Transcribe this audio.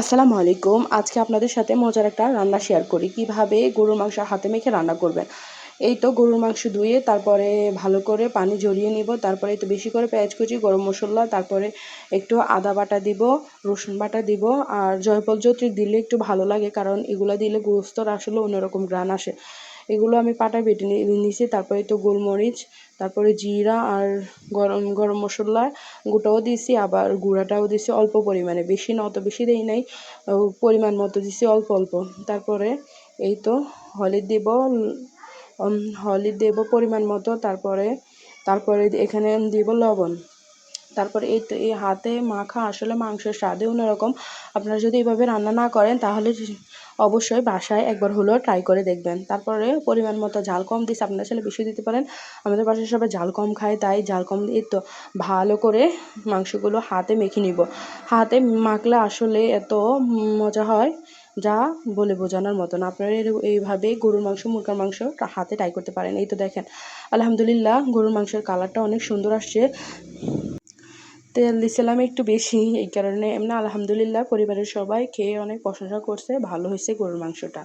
আসসালামু আলাইকুম। আজকে আপনাদের সাথে মজার একটা রান্না শেয়ার করি। কীভাবে গরুর মাংস হাতে মেখে রান্না করবেন? এই তো গরুর মাংস ধুয়ে তারপরে ভালো করে পানি জড়িয়ে নিব। তারপরে একটু বেশি করে পেঁয়াজ কুচি, গরম মশলা, তারপরে একটু আদা বাটা দিব, রসুন বাটা দিব। আর জয়ফল জ্যোতির দিলে একটু ভালো লাগে, কারণ এগুলো দিলে গোস্তর আসলে অন্যরকম গ্রান আসে। এগুলো আমি পাটায় বেটে নিয়েছি তারপরে তো গোলমরিচ, তারপরে জিরা আর গরম গরম মশলা গোটাও দিয়েছি আবার গুঁড়াটাও দিয়েছি অল্প পরিমাণে। বেশি না, অত বেশি দেই নাই। পরিমাণ মতো দিয়েছি অল্প অল্প। তারপরে এই তো হলুদ দিব হলুদ দেব পরিমাণ মতো। তারপরে তারপরে এখানে দিব লবণ। তারপরে এই তো, এই হাতে মাখা আসলে মাংসের স্বাদে অন্যরকম। আপনারা যদি এভাবে রান্না না করেন, তাহলে অবশ্যই বাসায় একবার হলেও ট্রাই করে দেখবেন। তারপরে পরিমাণ মতো ঝাল কম দিস আপনারা চাইলে বেশি দিতে পারেন। আমাদের বাসায় সবাই ঝাল কম খায়, তাই ঝাল কম দিয়ে তো ভালো করে মাংসগুলো হাতে মেখে নিব। হাতে মাখলে আসলে এত মজা হয় যা বলে বোঝানোর মতো না। আপনারা এইভাবে গরুর মাংস, মুরগার মাংস হাতে ট্রাই করতে পারেন। এই তো দেখেন, আলহামদুলিল্লাহ গরুর মাংসের কালারটা অনেক সুন্দর আসছে। তেল দিছিলাম একটু বেশি, এই কারণে এমনি আলহামদুলিল্লাহ পরিবারের সবাই খেয়ে অনেক প্রশংসা করছে, ভালো হয়েছে গরুর মাংসটা।